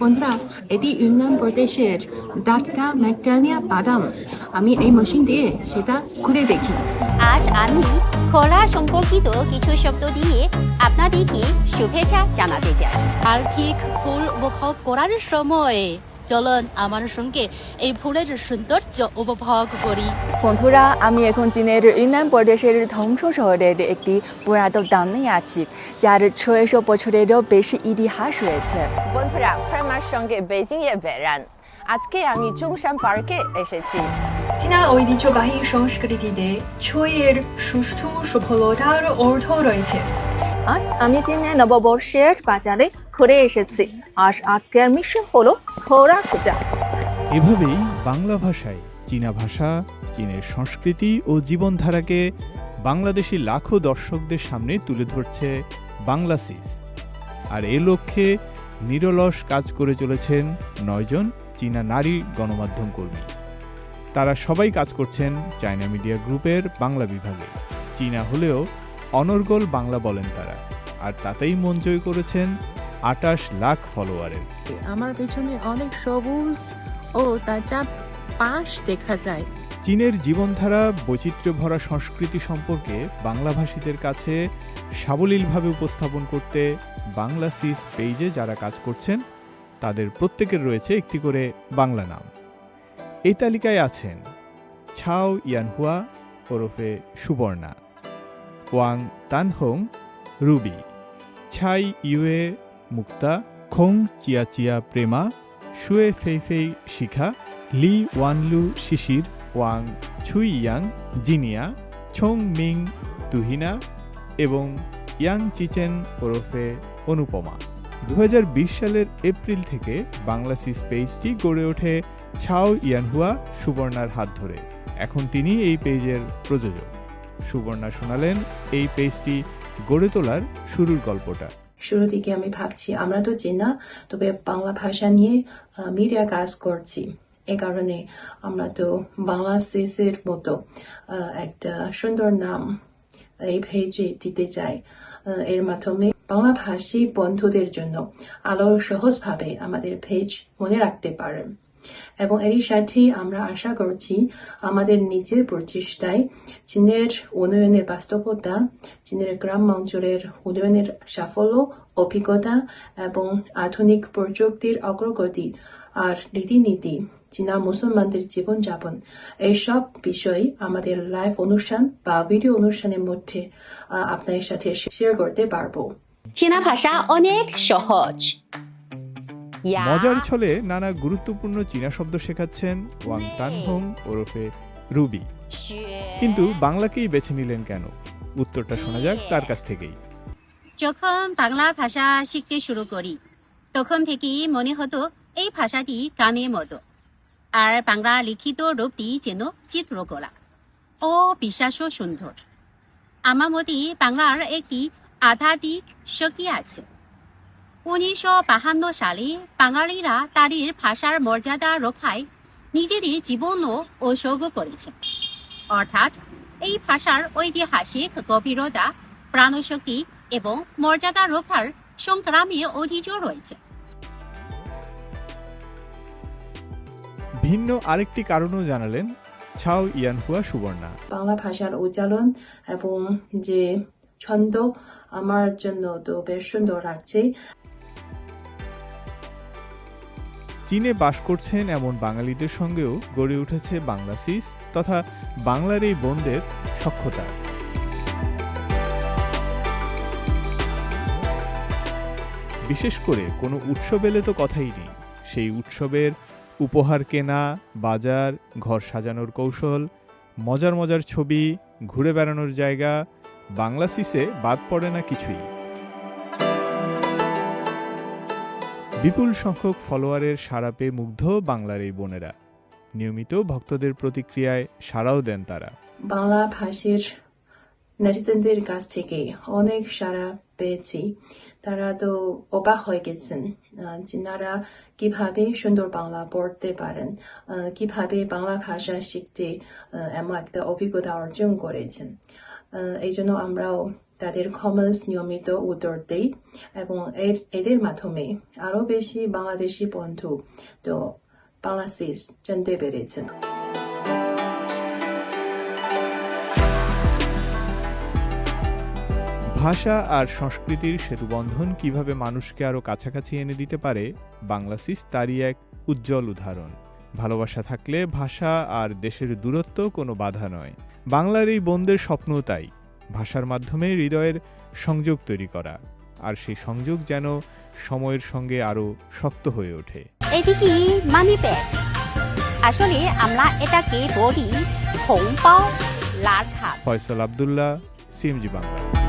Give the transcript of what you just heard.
বন্ধুরা এটি ইউনিয়ন প্রদেশের ডাটকা ম্যাকটানিয়া বাদাম। আমি এই মেশিন দিয়ে সেটা খুলে দেখি। আজ আমি খোলা সম্পর্কিত কিছু শব্দ দিয়ে আপনাদেরকে শুভেচ্ছা জানাতে চাই। আর ঠিক ফুল উপভোগ করার সময় চলুন আমার সঙ্গে। এই ফুলের সৌন্দর্য উপভোগ করি। বন্ধুরা আমি এখন চীনের ইউনান প্রদেশের ধ্বংস শহরের একটি পুরাতন দামে আছি যার ছয়শো বছরেরও বেশি ইতিহাস রয়েছে। বন্ধুরা প্রেমার সঙ্গে বেজিং এ বেড়ান। আজকে আমি চুংশান পার্কে এসেছি। চীনা ঐতিহ্যবাহী সংস্কৃতিতে ছয়ের সুষ্ঠু সফলতার অর্থ রয়েছে। আজ আমি চীনের নববর্ষের বাজারে ঘুরে এসেছি। আর আজকের মিশন হলো খোরা খোঁজা। এভাবেই বাংলা ভাষায় চীনা ভাষা, চীনের সংস্কৃতি ও জীবনধারাকে বাংলাদেশি লাখো দর্শকদের সামনে তুলে ধরছে বাংলা সিস। আর এ লক্ষ্যে নিরলস কাজ করে চলেছেন নয়জন চীনা নারী গণমাধ্যম কর্মী। তারা সবাই কাজ করছেন চায়না মিডিয়া গ্রুপের বাংলা বিভাগে। চীনা হলেও অনর্গল বাংলা বলেন তারা। আর তাতেই মন জয় করেছেন আটাশ লাখ ফলোয়ারের। আমার পেছনে অনেক সবুজ ও তাজা পাশ দেখা যায়। চীনের জীবনধারা বৈচিত্র্য ভরা সংস্কৃতি সম্পর্কে বাংলাভাষীদের কাছে সাবলীলভাবে উপস্থাপন করতে বাংলা সিস পেজে যারা কাজ করছেন তাদের প্রত্যেকের রয়েছে একটি করে বাংলা নাম। এই তালিকায় আছেন ছাও ইয়ানহুয়া ওরফে Suborna Wang Tanhong Ruby Cai Yue Mukta, Kong Chia Chia Prema, Shue Feifei Shikha, Li Wanlu Shishir, Wang Chui Yang Jinia, Chong Ming Tuhina এবং ইয়াং চিচেন ওরফে অনুপমা। দু হাজার বিশ সালের এপ্রিল থেকে বাংলা সিস পেজটি গড়ে ওঠে ছাও ইয়ানহুয়া সুবর্ণার হাত ধরে। এখন তিনি এই পেজের প্রযোজক। সুবর্ণা শোনালেন এই পেজটি গড়ে তোলার শুরুর গল্পটা। শুরু থেকে আমি ভাবছি, আমরা তো চেনা তবে বাংলা ভাষা নিয়ে মিডিয়া কাজ করছি। এ কারণে আমরা তো বাংলা সিসের মতো একটা সুন্দর নাম এই ভেজে দিতে চাই। এর মাধ্যমে বাংলাভাষী বন্ধুদের জন্য আলো সহজভাবে আমাদের ভেজ মনে রাখতে পারেন। এবং এরই সাথে আমরা আশা করছি আমাদের নিজের প্রচেষ্টায় চীনের উন্নয়নের বাস্তবতা চীনের গ্রাম অঞ্চলের উন্নয়নের সাফল্য অভিজ্ঞতা এবং আধুনিক প্রযুক্তির অগ্রগতি আর রীতিনীতি চীনা মুসলমানদের জীবনযাপন এইসব বিষয় আমাদের লাইভ অনুষ্ঠান বা ভিডিও অনুষ্ঠানের মধ্যে আহ, আপনাদের সাথে শেয়ার করতে পারব। চীনা ভাষা অনেক সহজ। মজার ছলে নানা গুরুত্বপূর্ণ চীনা শব্দ শেখাচ্ছেন ওয়াং তানহোং ওরফে রুবি। কিন্তু বাংলাকেই বেছে নিলেন কেন? উত্তরটা শোনা যাক তার কাছ থেকেই। যখন বাংলা ভাষা শিখতে শুরু করি তখন থেকেই মনে হতো এই ভাষাটি গানের মতো। আর বাংলা লিখিত রূপটি যেন চিত্রকলা ও বিশ্বাস সুন্দর। আমার মতে বাংলার একটি আধ্যাত্মিক শক্তি আছে। উনিশশো বাহান্ন সালে বাঙালিরা তাদের ভাষার মর্যাদা রক্ষায় নিজেদের জীবনও উৎসর্গ করেছে। অর্থাৎ এই ভাষার ঐতিহাসিক গভীরতা প্রাণশক্তি এবং মর্যাদা রক্ষার সংগ্রামী ঐতিহ্য রয়েছে। ভিন্ন আরেকটি কারণও জানালেন ছাও ইয়ানহুয়া সুবর্ণা। বাংলা ভাষার উচ্চারণ এবং যে ছন্দ আমার জন্য তো বেশ সুন্দর লাগছে। চীনে বাস করছেন এমন বাঙালিদের সঙ্গেও গড়ে উঠেছে বাংলা সিস তথা বাংলার এই বোনদের সক্ষতা বিশেষ করে কোনো উৎসব এলে তো কথাই নেই। সেই উৎসবের উপহার কেনা, বাজার, ঘর সাজানোর কৌশল, মজার মজার ছবি, ঘুরে বেড়ানোর জায়গা, বাংলা সিসে বাদ পড়ে না কিছুই। বিপুল সংখ্যক ফলোয়ারের সাড়া পেয়ে মুগ্ধ বাংলার এই বোনেরা। নিয়মিত ভক্তদের প্রতিক্রিয়ায় সাড়াও দেন তারা। বাংলা ভাষীর নেটিজেনদের কাছ থেকে অনেক সাড়া পেয়েছি। তারা তো অবাক হয়ে গেছেন চীনারা কীভাবে সুন্দর বাংলা পড়তে পারেন কীভাবে বাংলা ভাষা শিখতে এমন একটা অভিজ্ঞতা অর্জন করেছেন। এই জন্য আমরাও তাদের কমেন্টস নিয়মিত উত্তর দেই এবং এর, এদের মাধ্যমে আরও বেশি বাংলাদেশি বন্ধু, তো বাংলা সিস জানতে পেরেছেন। ভাষা আর সংস্কৃতির সেতুবন্ধন কীভাবে মানুষকে আরও কাছাকাছি এনে দিতে পারে বাংলাসিস তারই এক উজ্জ্বল উদাহরণ। ভালোবাসা থাকলে ভাষা আর দেশের দূরত্ব কোনো বাধা নয়। বাংলার এই বন্ধের স্বপ্নও তাই। ভাষার মাধ্যমে হৃদয়ের সংযোগ তৈরি করা আর সেই সংযোগ যেন সময়ের সঙ্গে আরও শক্ত হয়ে ওঠে। এদিকে মানি ব্যাগ আসলে আমরা এটাকে বলি ফয়সাল আবদুল্লাহ সিএমজি বাংলা।